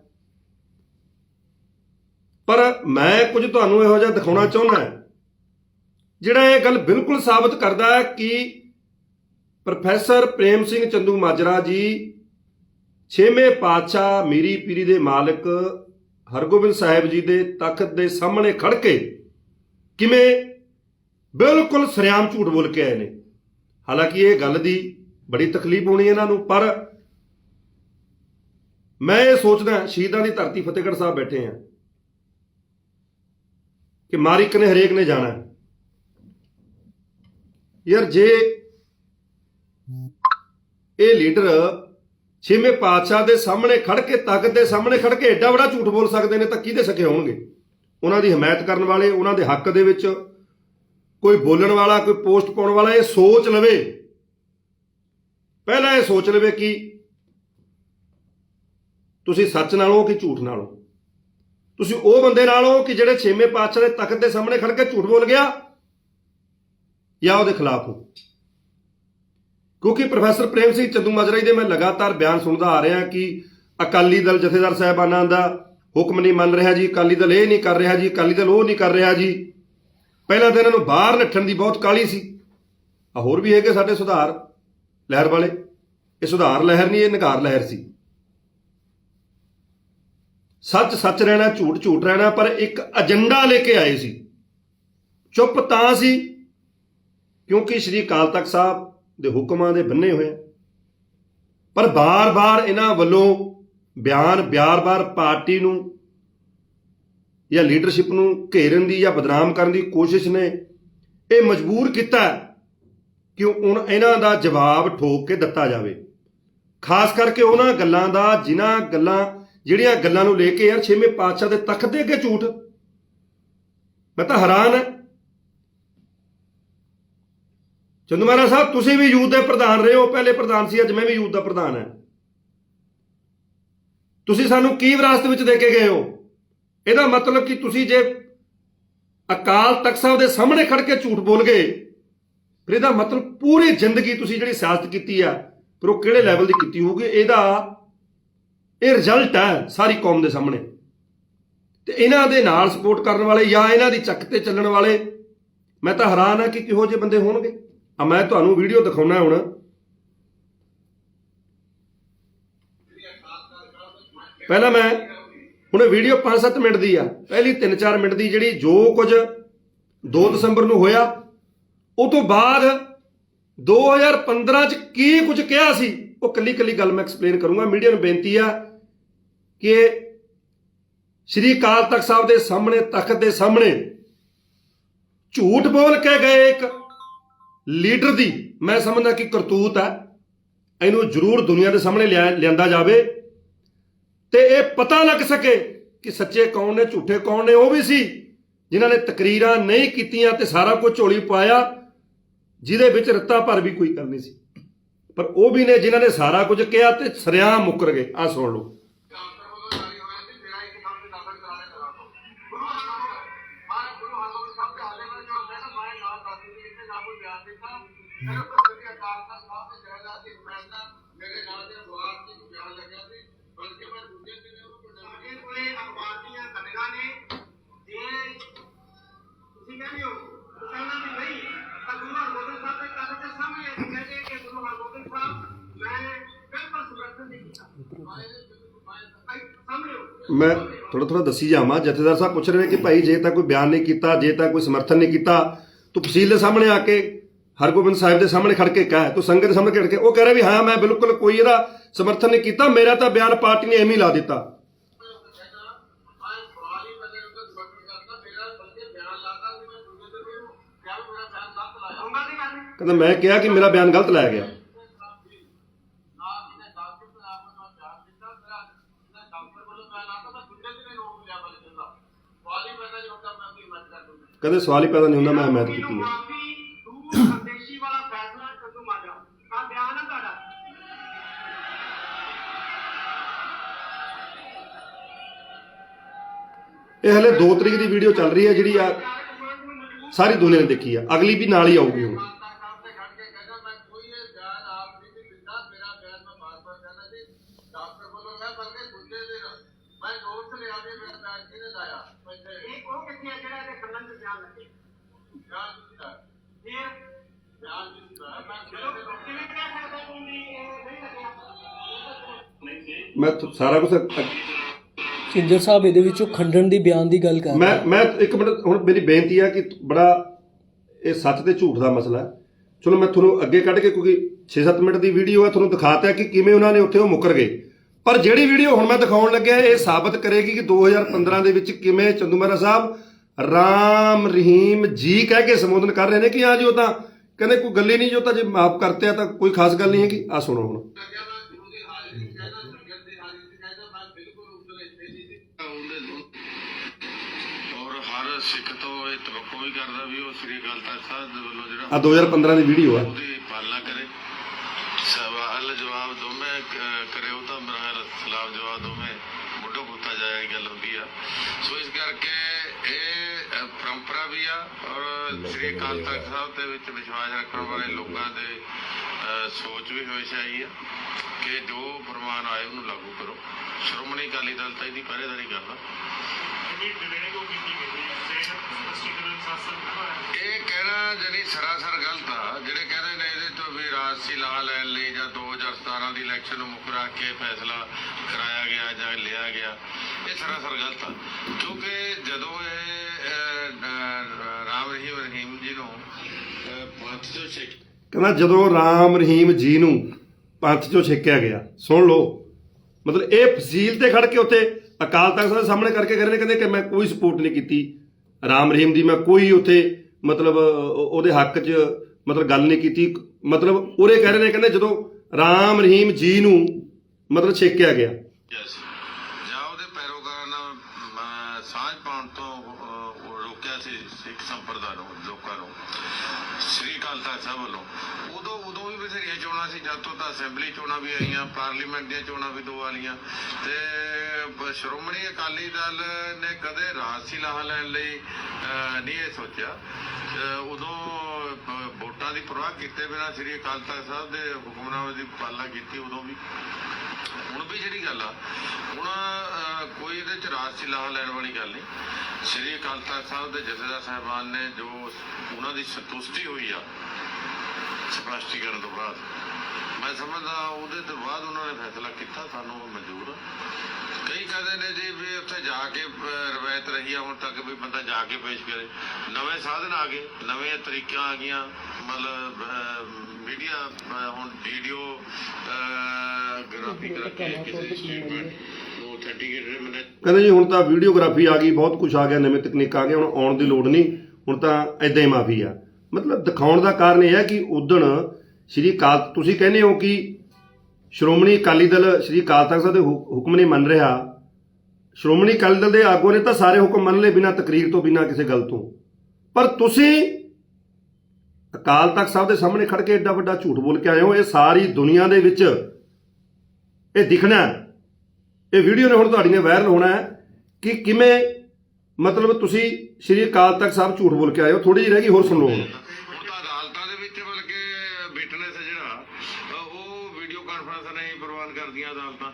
[SPEAKER 1] ਪਰ ਮੈਂ ਕੁਝ ਤੁਹਾਨੂੰ ਇਹੋ ਜਿਹਾ ਦਿਖਾਉਣਾ ਚਾਹੁੰਦਾ ਜਿਹੜਾ ਇਹ ਗੱਲ ਬਿਲਕੁਲ ਸਾਬਤ ਕਰਦਾ ਹੈ ਕਿ ਪ੍ਰੋਫੈਸਰ ਪ੍ਰੇਮ ਸਿੰਘ ਚੰਦੂ ਮਾਜਰਾ ਜੀ ਛੇਵੇਂ ਪਾਤਸ਼ਾਹ ਮੀਰੀ ਪੀਰੀ ਦੇ ਮਾਲਕ ਹਰਗੋਬਿੰਦ ਸਾਹਿਬ ਜੀ ਦੇ ਤਖਤ ਦੇ ਸਾਹਮਣੇ ਖੜ ਕੇ ਕਿਵੇਂ ਬਿਲਕੁਲ ਸਰਿਆਮ ਝੂਠ ਬੋਲ ਕੇ ਆਏ ਨੇ। ਹਾਲਾਂਕਿ ਇਹ ਗੱਲ ਦੀ ਬੜੀ ਤਕਲੀਫ ਹੋਣੀ ਇਹਨਾਂ ਨੂੰ, ਪਰ ਮੈਂ ਇਹ ਸੋਚਦਾ ਸ਼ਹੀਦਾਂ ਦੀ ਧਰਤੀ ਫਤਿਹਗੜ੍ਹ ਸਾਹਿਬ ਬੈਠੇ ਆ ਕਿ ਮਾਰਿਕ ਨੇ ਹਰੇਕ ਨੇ ਜਾਣਾ। ਯਾਰ ਜੇ ਇਹ ਲੀਡਰ ਛੇਵੇਂ ਪਾਤਸ਼ਾਹ ਦੇ ਸਾਹਮਣੇ ਖੜ ਕੇ ਤਖਤ ਦੇ ਸਾਹਮਣੇ ਖੜ ਕੇ ਐਡਾ ਬੜਾ ਝੂਠ ਬੋਲ ਸਕਦੇ ਨੇ, ਤਾਂ ਕਿਹਦੇ ਸਕੇ ਹੋਣਗੇ? ਉਹਨਾਂ ਦੀ ਹਮਾਇਤ ਕਰਨ ਵਾਲੇ, ਉਹਨਾਂ ਦੇ ਹੱਕ ਦੇ ਵਿੱਚ ਕੋਈ ਬੋਲਣ ਵਾਲਾ, ਕੋਈ ਪੋਸਟ ਪਾਉਣ ਵਾਲਾ, ਇਹ ਸੋਚ ਲਵੇ। ਪਹਿਲਾਂ ਇਹ ਸੋਚ ਲਵੇ ਕਿ ਤੁਸੀਂ ਸੱਚ ਨਾਲੋਂ ਕਿ ਝੂਠ ਨਾਲੋਂ ਤੁਸੀਂ ਉਹ ਬੰਦੇ ਨਾਲੋਂ ਕਿ ਜਿਹੜੇ ਛੇਵੇਂ ਪਾਤਸ਼ਾਹ ਦੇ ਤਖਤ ਦੇ ਸਾਹਮਣੇ ਖੜ ਕੇ ਝੂਠ ਬੋਲ ਗਿਆ? ਜਾਂ ਉਹਦੇ ਖਿਲਾਫ ਹੋ? ਕਿਉਂਕਿ ਪ੍ਰੋਫੈਸਰ ਪ੍ਰੇਮ ਸਿੰਘ ਚੰਦੂ ਮਾਜਰਾ ਜੀ ਦੇ ਮੈਂ ਲਗਾਤਾਰ ਬਿਆਨ ਸੁਣਦਾ ਆ ਰਿਹਾ ਕਿ ਅਕਾਲੀ ਦਲ ਜਥੇਦਾਰ ਸਾਹਿਬਾਨਾਂ ਦਾ ਹੁਕਮ ਨਹੀਂ ਮੰਨ ਰਿਹਾ ਜੀ, ਅਕਾਲੀ ਦਲ ਇਹ ਨਹੀਂ ਕਰ ਰਿਹਾ ਜੀ, ਅਕਾਲੀ ਦਲ ਉਹ ਨਹੀਂ ਕਰ ਰਿਹਾ ਜੀ। ਪਹਿਲਾਂ ਤਾਂ ਇਹਨਾਂ ਨੂੰ ਬਾਹਰ ਨੱਠਣ ਦੀ ਬਹੁਤ ਕਾਲੀ ਸੀ। ਆ ਹੋਰ ਵੀ ਹੈਗੇ ਸਾਡੇ ਸੁਧਾਰ ਲਹਿਰ ਵਾਲੇ। ਇਹ ਸੁਧਾਰ ਲਹਿਰ ਨਹੀਂ, ਇਹ ਨਕਾਰ ਲਹਿਰ ਸੀ। ਸੱਚ ਸੱਚ ਰਹਿਣਾ, ਝੂਠ ਝੂਠ ਰਹਿਣਾ, ਪਰ ਇੱਕ ਏਜੰਡਾ ਲੈ ਕੇ ਆਏ ਸੀ। ਚੁੱਪ ਤਾਂ ਸੀ, ਕਿਉਂਕਿ ਸ਼੍ਰੀ ਅਕਾਲ ਤਖਤ ਸਾਹਿਬ ਦੇ ਹੁਕਮਾਂ ਦੇ ਬੰਨੇ ਹੋਏ ਆ। ਪਰ ਬਾਰ-ਬਾਰ ਇਹਨਾਂ ਵੱਲੋਂ ਬਿਆਨ ਬਿਆਰ-ਬਾਰ ਪਾਰਟੀ ਨੂੰ ਜਾਂ ਲੀਡਰਸ਼ਿਪ ਨੂੰ ਘੇਰਨ ਦੀ ਜਾਂ ਬਦਨਾਮ ਕਰਨ ਦੀ ਕੋਸ਼ਿਸ਼ ਨੇ, ਇਹ ਮਜਬੂਰ ਕੀਤਾ ਕਿ ਹੁਣ ਇਹਨਾਂ ਦਾ ਜਵਾਬ ਠੋਕ ਕੇ ਦਿੱਤਾ ਜਾਵੇ। ਖਾਸ ਕਰਕੇ ਉਹਨਾਂ ਗੱਲਾਂ ਦਾ, ਜਿਨ੍ਹਾਂ ਗੱਲਾਂ, ਜਿਹੜੀਆਂ ਗੱਲਾਂ ਨੂੰ ਲੈ ਕੇ ਯਾਰ ਛੇਵੇਂ ਪਾਤਸ਼ਾਹ ਦੇ ਤਖਤ ਦੇ ਅੱਗੇ ਝੂਠ। ਮੈਂ ਤਾਂ ਹੈਰਾਨ ਹਾਂ। ਚੰਦੂ ਮਹਾਰਾਜ ਸਾਹਿਬ, ਤੁਸੀਂ ਵੀ ਯੂਥ ਦੇ ਪ੍ਰਧਾਨ ਰਹੇ ਹੋ। ਪਹਿਲੇ ਪ੍ਰਧਾਨ ਸੀ, ਅੱਜ ਮੈਂ ਵੀ ਯੂਥ ਦਾ ਪ੍ਰਧਾਨ ਹਾਂ। ਤੁਸੀਂ ਸਾਨੂੰ ਕੀ ਵਿਰਾਸਤ ਵਿੱਚ ਦੇ ਕੇ ਗਏ ਹੋ? ਇਹਦਾ ਮਤਲਬ ਕਿ ਤੁਸੀਂ ਜੇ ਅਕਾਲ ਤਖਤ ਸਾਹਿਬ ਦੇ ਸਾਹਮਣੇ ਖੜ ਕੇ ਝੂਠ ਬੋਲ ਗਏ, ਫਿਰ ਇਹਦਾ ਮਤਲਬ ਪੂਰੀ ਜ਼ਿੰਦਗੀ ਤੁਸੀਂ ਜਿਹੜੀ ਸਿਆਸਤ ਕੀਤੀ ਆ, ਫਿਰ ਉਹ ਕਿਹੜੇ ਲੈਵਲ ਦੀ ਕੀਤੀ ਹੋਊਗੀ? ਇਹਦਾ ਇਹ ਰਿਜ਼ਲਟ ਹੈ ਸਾਰੀ ਕੌਮ ਦੇ ਸਾਹਮਣੇ। ਤੇ ਇਹਨਾਂ ਦੇ ਨਾਲ ਸਪੋਰਟ ਕਰਨ ਵਾਲੇ ਜਾਂ ਇਹਨਾਂ ਦੀ ਚੱਕ ਤੇ ਚੱਲਣ ਵਾਲੇ, ਮੈਂ ਤਾਂ ਹੈਰਾਨ ਆ ਕਿ ਕਿਹੋ ਜਿਹੇ ਬੰਦੇ ਹੋਣਗੇ। ਆ ਮੈਂ ਤੁਹਾਨੂੰ ਵੀਡੀਓ ਦਿਖਾਉਣਾ ਹੁਣ। ਪਹਿਲਾਂ ਮੈਂ ਹੁਣ ਵੀਡੀਓ 5-7 ਮਿੰਟ ਦੀ ਆ। ਪਹਿਲੀ 3-4 ਮਿੰਟ ਦੀ ਜਿਹੜੀ ਜੋ ਕੁਝ 2 ਦਸੰਬਰ ਨੂੰ ਹੋਇਆ, ਉਹ ਤੋਂ ਬਾਅਦ 2015 ਚ ਕੀ ਕੁਝ ਕਿਹਾ ਸੀ, ਉਹ ਕੱਲੀ ਕੱਲੀ ਗੱਲ ਮੈਂ ਐਕਸਪਲੇਨ ਕਰੂੰਗਾ। ਮੀਡੀਆ ਨੂੰ ਬੇਨਤੀ ਆ ਕਿ ਸ਼੍ਰੀ ਅਕਾਲ ਤਖਤ ਸਾਹਿਬ ਦੇ ਸਾਹਮਣੇ, ਤਖਤ ਦੇ ਸਾਹਮਣੇ ਝੂਠ ਬੋਲ ਕੇ ਗਏ ਇੱਕ ਲੀਡਰ ਦੀ। ਮੈਂ ਸਮਝਦਾ ਕਿ ਕਰਤੂਤ ਹੈ ਇਹਨੂੰ ਜ਼ਰੂਰ ਦੁਨੀਆ ਦੇ ਸਾਹਮਣੇ ਲਿਆ- ਲਿਆਂਦਾ ਜਾਵੇ। ਤੇ ਇਹ ਪਤਾ ਲੱਗ ਸਕੇ ਕਿ ਸੱਚੇ ਕੌਣ ਨੇ, ਝੂਠੇ ਕੌਣ ਨੇ, ਉਹ ਵੀ ਸੀ ਜਿਨ੍ਹਾਂ ਨੇ ਤਕਰੀਰਾਂ ਨਹੀਂ ਕੀਤੀਆਂ ਤੇ ਸਾਰਾ ਕੁਝ ਝੋਲੀ ਪਾਇਆ, ਜਿਹਦੇ ਵਿੱਚ ਰੱਤਾ ਭਰ ਵੀ ਕੋਈ ਗੱਲ ਨਹੀਂ ਸੀ। ਪਰ ਉਹ ਵੀ ਨੇ ਜਿਨ੍ਹਾਂ ਨੇ ਸਾਰਾ ਕੁਝ ਕਿਹਾ ਤੇ ਸਰਿਆਂ ਮੁੱਕਰ ਗਏ। ਆ ਸੁਣ ਲਓ।
[SPEAKER 2] ਮੇਰੇ ਨਾਲ ਦੇ ਅਖਬਾਰ ਦੀ ਬਿਆਨ ਲੱਗਿਆ ਸੀ ਮੈਂ ਦੂਜੇ ਦਿਨ ਉਹਨੂੰ ਪ੍ਰਧਾਨ ਇਹ ਕੋਲੇ ਅਖਬਾਰ ਦੀਆਂ ਕਦਰਾਂ ਨੇ। ਜੇ ਤੁਸੀਂ ਕਹਿੰਦੇ ਹੋ ਕਹਿੰਦਾ ਵੀ ਨਹੀਂ ਤਾਂ ਗੁਰੂ ਹਰਗੋਬਿੰਦ ਸਾਹਿਬ ਦੇ ਕਦਮ ਦੇ ਸਾਹਮਣੇ ਅਸੀਂ ਕਹਿੰਦੇ ਕਿ ਗੁਰੂ ਹਰਗੋਬਿੰਦ ਸਾਹਿਬ ਮੈਂ ਬਿਲਕੁਲ ਸਮਰਥਨ ਨਹੀਂ ਕੀਤਾ। ਮੈਂ ਸਾਹਮਣੇ ਹੋ।
[SPEAKER 1] ਮੈਂ ਥੋੜਾ ਥੋੜਾ ਦੱਸੀ ਜਾਵਾਂ ਜਥੇਦਾਰ ਸਾਹਿਬ ਪੁੱਛ ਰਹੇ ਨੇ ਕਿ ਭਾਈ ਜੇ ਤਾਂ ਕੋਈ ਬਿਆਨ ਨਹੀਂ ਕੀਤਾ ਜੇ ਤਾਂ ਕੋਈ ਸਮਰਥਨ ਨਹੀਂ ਕੀਤਾ ਤੂੰ ਤਹਿਸੀਲ ਦੇ ਸਾਹਮਣੇ ਆ ਕੇ ਹਰਗੋਬਿੰਦ ਸਾਹਿਬ ਦੇ ਸਾਹਮਣੇ ਖੜ ਕੇ ਕਹਿ ਤੂੰ ਸੰਗਤ ਦੇ ਸਾਹਮਣੇ ਖੜ ਕੇ, ਉਹ ਕਹਿ ਰਿਹਾ ਵੀ ਹਾਂ, ਮੈਂ ਬਿਲਕੁਲ ਕੋਈ ਇਹਦਾ ਸਮਰਥਨ ਨਹੀਂ ਕੀਤਾ, ਮੇਰਾ ਤਾਂ ਬਿਆਨ ਪਾਰਟੀ ਨੇ ਐਵੇਂ ਹੀ ਲਾ ਦਿੱਤਾ। ਕਹਿੰਦਾ, ਮੈਂ ਕਿਹਾ ਕਿ ਮੇਰਾ ਬਿਆਨ ਗਲਤ ਲਾਇਆ ਗਿਆ। ਕਦੇ ਸਵਾਲ ਹੀ ਪੈਦਾ ਨਹੀਂ ਹੁੰਦਾ, ਮੈਂ ਹਮਾਇਤ ਕੀਤੀ ਹੈ। ਇਹ ਹਲੇ 2 ਤਰੀਕ ਦੀ ਵੀਡੀਓ ਚੱਲ ਰਹੀ ਹੈ ਜਿਹੜੀ ਆ ਸਾਰੀ ਦੁਨੀਆ ਨੇ ਦੇਖੀ ਆ। ਅਗਲੀ ਵੀ ਨਾਲ ਹੀ ਆਊਗੀ ਹੁਣ।
[SPEAKER 2] ਮੈਂ
[SPEAKER 1] ਸਾਰਾ ਕੁਝ
[SPEAKER 3] ਸਿੰਜਰ ਸਾਹਿਬ ਇਹਦੇ ਵਿੱਚੋਂ ਖੰਡਨ ਦੀ ਬਿਆਨ ਦੀ ਗੱਲ ਕਰ
[SPEAKER 1] ਮੈਂ ਮੈਂ ਇੱਕ ਮਿੰਟ ਹੁਣ ਮੇਰੀ ਬੇਨਤੀ ਹੈ ਕਿ ਬੜਾ ਇਹ ਸੱਚ ਤੇ ਝੂਠ ਦਾ ਮਸਲਾ ਹੈ। ਚਲੋ ਮੈਂ ਤੁਹਾਨੂੰ ਅੱਗੇ ਕੱਢ ਕੇ ਕਿਉਂਕਿ 6-7 ਮਿੰਟ ਦੀ ਵੀਡੀਓ ਹੈ ਤੁਹਾਨੂੰ ਦਿਖਾਤਾ ਕਿ ਕਿਵੇਂ ਉਹਨਾਂ ਨੇ ਉੱਥੇ ਉਹ ਮੁੱਕਰ ਗਏ। ਪਰ ਜਿਹੜੀ ਵੀਡੀਓ ਹੁਣ ਮੈਂ ਦਿਖਾਉਣ ਲੱਗਿਆ ਇਹ ਸਾਬਤ ਕਰੇਗੀ ਕਿ 2015 ਦੇ ਵਿੱਚ ਕਿਵੇਂ ਚੰਦੂ ਸਾਹਿਬ ਰਾਮ ਰਹੀਮ ਜੀ ਕਹਿ ਕੇ ਸੰਬੋਧਨ ਕਰ ਰਹੇ ਨੇ ਕਿ ਹਾਂ ਜੀ ਉਹ ਤਾਂ ਕਹਿੰਦੇ ਕੋਈ ਗੱਲ ਹੀ ਨਹੀਂ ਜੋ ਤਾਂ ਜੇ ਮਾਫ ਕਰਤੇ ਆ ਤਾਂ ਕੋਈ ਖਾਸ ਗੱਲ ਨਹੀਂ ਹੈਗੀ। ਆ ਸੁਣੋ ਹੁਣ
[SPEAKER 2] ਲੱਗਿਆ ਮੈਂ ਗੁਰੂ ਦੀ ਹਾਜ਼ਰੀ ਚ ਕਹਿੰਦਾ ਸੰਗਤ ਦੀ ਹਾਜ਼ਰੀ ਚ ਕਹਿੰਦਾ ਮੈਂ ਬਿਲਕੁਲ ਉਸਲੇ ਇੱਥੇ ਨਹੀਂ ਸੀ
[SPEAKER 4] ਔਰ ਹਰ ਸਿੱਖ ਤੋਂ ਇਹ ਤਵੱਕੋ ਵੀ ਕਰਦਾ ਵੀ ਉਹ ਸ੍ਰੀ ਅਕਾਲ ਤਖਤ ਸਾਹਿਬ ਦੇ ਵੱਲੋਂ ਜਿਹੜਾ
[SPEAKER 1] ਆ 2015 ਦੀ ਵੀਡੀਓ ਹੈ
[SPEAKER 4] ਉਹਦੀ ਪਾਲਣਾ ਕਰੇ। ਸਵਾਲ ਜਵਾਬ ਦੋਵੇਂ ਕਰੇ ਉਹ ਤਾਂ ਮੇਰਾ ਸਲਾਮ ਜਵਾਬ ਦੋਵੇਂ ਮੁੱਢੋਂ ਪੁੱਤਾ ਜਾਏ ਗੱਲ ਹੁੰਦੀ ਆ। ਸੋ ਇਸ ਕਰਕੇ ਇਹ ਪਰੰਪਰਾ ਵੀ ਆ ਔਰ ਸ੍ਰੀ ਅਕਾਲ ਤਖਤ ਸਾਹਿਬ ਦੇ ਵਿੱਚ ਵਿਸ਼ਵਾਸ ਰੱਖਣ ਵਾਲੇ ਲੋਕਾਂ ਦੇ ਸੋਚ ਵੀ ਹਮੇਸ਼ਾ ਆਈ ਆ ਕਿ ਜੋ ਫਰਮਾਨ ਆਏ ਉਹਨੂੰ ਲਾਗੂ ਕਰੋ। ਸ਼੍ਰੋਮਣੀ ਅਕਾਲੀ ਦਲ ਤਾਂ ਇਹਦੀ ਪਹਿਰੇਦਾਰੀ ਕਰਦਾ ਇਹ ਕਹਿਣਾ ਜਿਹੜੀ ਸਰਾਸਰ ਗਲਤ ਆ ਜਿਹੜੇ ਕਹਿੰਦੇ ਨੇ ਇਹਦੇ ਤੋਂ ਵੀ ਰਾਜਸੀ ਲਾਹਾ ਲੈਣ ਲਈ ਜਾਂ 2017 ਨੂੰ ਮੁੱਖ ਕੇ ਫੈਸਲਾ ਕਰਾਇਆ ਗਿਆ ਜਾਂ ਲਿਆ ਗਿਆ, ਇਹ ਸਰਾਸਰ ਗਲਤ ਆ। ਕਿਉਂਕਿ ਜਦੋਂ ਇਹ ਰਾਮ ਰਹੀਮ ਰਹੀਮ ਜੀ ਨੂੰ ਪੰਥ ਤੋਂ ਸਿੱਖ
[SPEAKER 1] ਕਹਿੰਦਾ ਜਦੋਂ ਰਾਮ ਰਹੀਮ ਜੀ ਨੂੰ ਪੰਥ ਚੋਂ ਛੇਕਿਆ ਗਿਆ, ਸੁਣ ਲਓ, ਮਤਲਬ ਇਹ ਫਸੀਲ ਤੇ ਖੜ ਕੇ ਉੱਥੇ ਅਕਾਲ ਤਖਤ ਸਾਹਿਬ ਦੇ ਸਾਹਮਣੇ ਕਰਕੇ ਕਹਿੰਦੇ ਨੇ, ਕਹਿੰਦੇ ਕਿ ਮੈਂ ਕੋਈ ਸਪੋਰਟ ਨਹੀਂ ਕੀਤੀ। ਰਾਮ ਰਹੀਮ ਦੀ ਮੈਂ ਕੋਈ ਉੱਥੇ ਮਤਲਬ ਉਹਦੇ ਹੱਕ 'ਚ ਮਤਲਬ ਗੱਲ ਨਹੀਂ ਕੀਤੀ। ਮਤਲਬ ਉਰੇ ਕਹਿ ਰਹੇ ਨੇ, ਕਹਿੰਦੇ ਜਦੋਂ ਰਾਮ ਰਹੀਮ ਜੀ ਨੂੰ ਮਤਲਬ ਛੇਕਿਆ ਗਿਆ।
[SPEAKER 4] ਜਾਂ ਉਹਦੇ ਪੈਰੋਕਾਰਾਂ ਨਾਲ ਸਾਂਝ ਪਾਉਣ ਤੋਂ ਰੋਕਿਆ ਸੀ ਸਿੱਖ ਸੰਪਰਦਾ ਨੂੰ ਲੋਕਾਂ ਨੂੰ। ਸ੍ਰੀ ਅਕਾਲ ਤਖਤ ਸਾਹਿਬ ਵੱਲੋਂ। ਉਦੋਂ ਉਦੋਂ ਵੀ ਬਥੇਰੀਆਂ ਚੋਣਾਂ ਸੀ ਜਦ ਤੋਂ ਤਾਂ ਅਸੈਂਬਲੀ ਚੋਣਾਂ ਵੀ ਆਈਆਂ ਪਾਰਲੀਮੈਂਟ ਦੀਆਂ ਚੋਣਾਂ ਵੀ ਦੋ ਆਲੀਆਂ ਤੇ ਸ਼੍ਰੋਮਣੀ ਅਕਾਲੀ ਦਲ ਨੇ ਕਦੇ ਰਾਜਸੀ ਲਾਹਾ ਲੈਣ ਲਈ ਅਹ, ਨਹੀਂ ਇਹ ਸੋਚਿਆ। ਉਦੋਂ ਅਹ, ਦੀ ਪਰਵਾਹ ਕੀਤੇ ਬਿਨਾਂ ਸ੍ਰੀ ਅਕਾਲ ਤਖਤ ਸਾਹਿਬ ਦੇ ਹੁਕਮਨਾਮੇ ਦੀ ਪਾਲਣਾ ਕੀਤੀ ਉਦੋਂ ਵੀ। ਹੁਣ ਵੀ ਜਿਹੜੀ ਗੱਲ ਆ ਹੁਣ ਕੋਈ ਇਹਦੇ ਚ ਰਾਜਸੀ ਲਾਹਾ ਲੈਣ ਵਾਲੀ ਗੱਲ ਨਹੀਂ। ਸ੍ਰੀ ਅਕਾਲ ਤਖਤ ਸਾਹਿਬ ਦੇ ਜਥੇਦਾਰ ਸਾਹਿਬਾਨ ਨੇ ਜੋ ਉਹਨਾਂ ਦੀ ਸੰਤੁਸ਼ਟੀ ਹੋਈ ਆ ਸਪਸ਼ਟੀਕਰਨ ਤੋਂ ਬਾਅਦ। ਮੈਂ ਸਮਝਦਾ ਉਹਦੇ ਤੋਂ ਬਾਅਦ ਉਹਨਾਂ ਨੇ ਫੈਸਲਾ ਕੀਤਾ ਸਾਨੂੰ ਮਨਜ਼ੂਰ। ਕਈ ਕਹਿੰਦੇ ਨੇ ਜੀ ਵੀ ਉੱਥੇ ਜਾ ਕੇ ਰਵਾਇਤ ਰਹੀ ਆ ਹੁਣ ਤੱਕ ਵੀ ਬੰਦਾ ਜਾ ਕੇ ਪੇਸ਼ ਕਰੇ। ਨਵੇਂ ਸਾਧਨ ਆ ਗਏ ਨਵੇਂ ਤਰੀਕਾਂ ਆ ਗਈਆਂ ਮਤਲਬ ਮੀਡੀਆ ਹੁਣ ਵੀਡੀਓ ਗ੍ਰਾਫੀ ਕਰਕੇ ਕਿਸੇ ਸਟੇਟਮੈਂਟ ਨੂੰ ਅਥੈਂਟੀਕੇਟਡ ਮੈਨੇ।
[SPEAKER 1] ਕਹਿੰਦੇ ਜੀ ਹੁਣ ਤਾਂ ਵੀਡੀਓਗ੍ਰਾਫੀ ਆ ਗਈ ਬਹੁਤ ਕੁਝ ਆ ਗਿਆ ਨਵੇਂ ਤਕਨੀਕ ਆ ਗਏ ਹੁਣ ਆਉਣ ਦੀ ਲੋੜ ਨਹੀਂ ਹੁਣ ਤਾਂ ਐਦਾਂ ਹੀ ਮਾਫੀ ਆ। ਮਤਲਬ ਦਿਖਾਉਣ ਦਾ ਕਾਰਨ ਇਹ ਹੈ ਕਿ ਉਦਣ ਸ਼੍ਰੀ ਅਕਾਲ, ਤੁਸੀਂ ਕਹਿੰਦੇ ਹੋ ਕਿ ਸ਼੍ਰੋਮਣੀ ਅਕਾਲੀ ਦਲ ਸ਼੍ਰੀ ਅਕਾਲ ਤਖਤ ਸਾਹਿਬ ਦੇ ਹੁ- ਹੁਕਮ ਨਹੀਂ ਮੰਨ ਰਿਹਾ। ਸ਼੍ਰੋਮਣੀ ਅਕਾਲੀ ਦਲ ਦੇ ਆਗੂਆਂ ਨੇ ਤਾਂ ਸਾਰੇ ਹੁਕਮ ਮੰਨ ਲਏ ਬਿਨਾਂ ਤਕਰੀਰ ਤੋਂ, ਬਿਨਾਂ ਕਿਸੇ ਗੱਲ ਤੋਂ। ਪਰ ਤੁਸੀਂ ਅਕਾਲ ਤਖਤ ਸਾਹਿਬ ਦੇ ਸਾਹਮਣੇ ਖੜ ਕੇ ਐਡਾ ਵੱਡਾ ਝੂਠ ਬੋਲ ਕੇ ਆਏ ਹੋ, ਇਹ ਸਾਰੀ ਦੁਨੀਆ ਦੇ ਵਿੱਚ ਇਹ ਦਿਖਣਾ ਇਹ ਵੀਡੀਓ ਨੇ ਹੁਣ ਤੁਹਾਡੀਆਂ ਵਾਇਰਲ ਹੋਣਾ ਹੈ ਕਿ ਕਿਵੇਂ ਮਤਲਬ ਤੁਸੀਂ ਸ਼੍ਰੀ ਅਕਾਲ ਤਖਤ ਸਾਹਿਬ ਝੂਠ ਬੋਲ ਕੇ ਆਏ ਹੋ। ਥੋੜੀ ਜਿਹੀ ਰਹਿ ਗਈ, ਹੋਰ ਸੁਣ ਲਓ ਹੁਣ
[SPEAKER 4] ਹੁਣ ਤਾਂ ਅਦਾਲਤਾਂ ਦੇ ਵਿੱਚ ਬਲਕਿ ਵਿਟਨੈਸ ਜਿਹੜਾ ਅਹ ਉਹ ਵੀਡੀਓ ਕਾਨਫਰੰਸ ਨਹੀਂ ਪ੍ਰਵਾਨ ਕਰਦੀਆਂ ਅਦਾਲਤਾਂ।